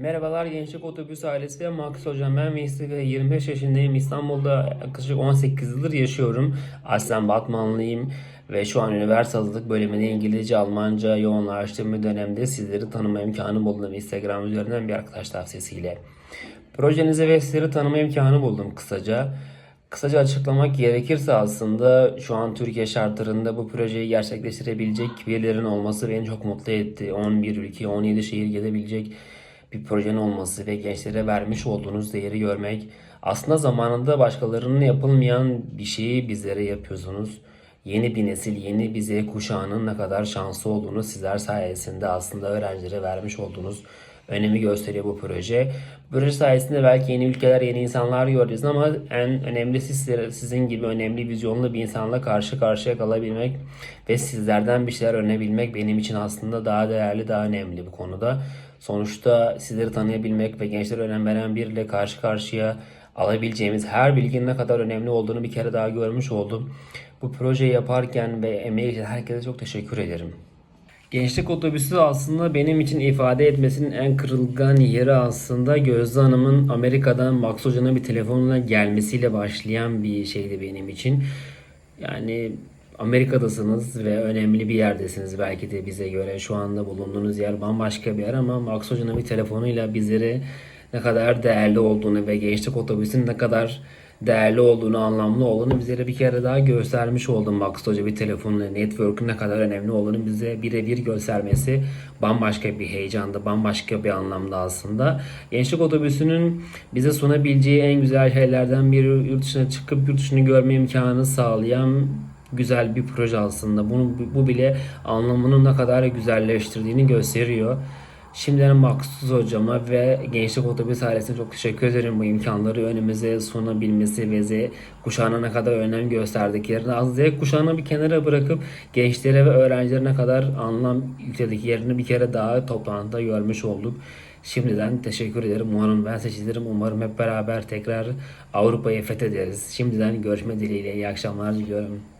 Merhabalar Gençlik Otobüs ailesi ve Max Hocam. Ben Mesut ve 25 yaşındayım. İstanbul'da yaklaşık 18 yıldır yaşıyorum. Aslen Batmanlıyım ve şu an üniversite hazırlık bölümünde İngilizce, Almanca yoğunlaştığım bir dönemde sizleri tanıma imkanı buldum Instagram üzerinden bir arkadaş tavsiyesiyle. Projenizi ve sizleri tanıma imkanı buldum kısaca. Kısaca açıklamak gerekirse aslında şu an Türkiye şartlarında bu projeyi gerçekleştirebilecek birilerinin olması beni çok mutlu etti. 11 ülke, 17 şehir gezebilecek bir projenin olması ve gençlere vermiş olduğunuz değeri görmek. Aslında zamanında başkalarının yapılmayan bir şeyi bizlere yapıyorsunuz. Yeni bir nesil, yeni bir Z kuşağının ne kadar şanslı olduğunu sizler sayesinde aslında öğrencilere vermiş olduğunuz önemi gösteriyor bu proje. Proje sayesinde belki yeni ülkeler, yeni insanlar göreceğiz ama en önemlisi sizlere- sizin gibi önemli vizyonlu bir insanla karşı karşıya kalabilmek ve sizlerden bir şeyler öğrenebilmek benim için aslında daha değerli, daha önemli bu konuda. Sonuçta sizleri tanıyabilmek ve gençlere önem veren biriyle karşı karşıya alabileceğimiz her bilginin ne kadar önemli olduğunu bir kere daha görmüş oldum. Bu projeyi yaparken ve emeği için herkese çok teşekkür ederim. Gençlik otobüsü aslında benim için ifade etmesinin en kırılgan yeri aslında Gözde Hanım'ın Amerika'dan Max Hoca'na bir telefonla gelmesiyle başlayan bir şeydi benim için. Yani Amerika'dasınız ve önemli bir yerdesiniz belki de bize göre. Şu anda bulunduğunuz yer bambaşka bir yer ama Max Hoca'nın bir telefonuyla bizlere ne kadar değerli olduğunu ve gençlik otobüsünün ne kadar değerli olduğunu, anlamlı olduğunu bizlere bir kere daha göstermiş oldu Max Hoca bir telefonla network'ün ne kadar önemli olduğunu bize birebir göstermesi bambaşka bir heyecandı, bambaşka bir anlamda aslında. Gençlik otobüsünün bize sunabileceği en güzel şeylerden biri yurt dışına çıkıp yurt dışını görme imkanı sağlayan güzel bir proje aslında. Bunu bu bile anlamını ne kadar güzelleştirdiğini gösteriyor. Şimdiden Maksuz hocama ve Gençlik Otobüs ailesine çok teşekkür ederim bu imkanları önümüze sunabilmesi ve Z kuşağına ne kadar önem gösterdiklerini. Az Z kuşağını bir kenara bırakıp gençlere ve öğrencilere ne kadar anlam yüklediklerini bir kere daha toplantıda görmüş olduk. Şimdiden teşekkür ederim. Umarım ben seçilirim. Umarım hep beraber tekrar Avrupa'yı fethederiz. Şimdiden görüşme dileğiyle iyi akşamlar diliyorum.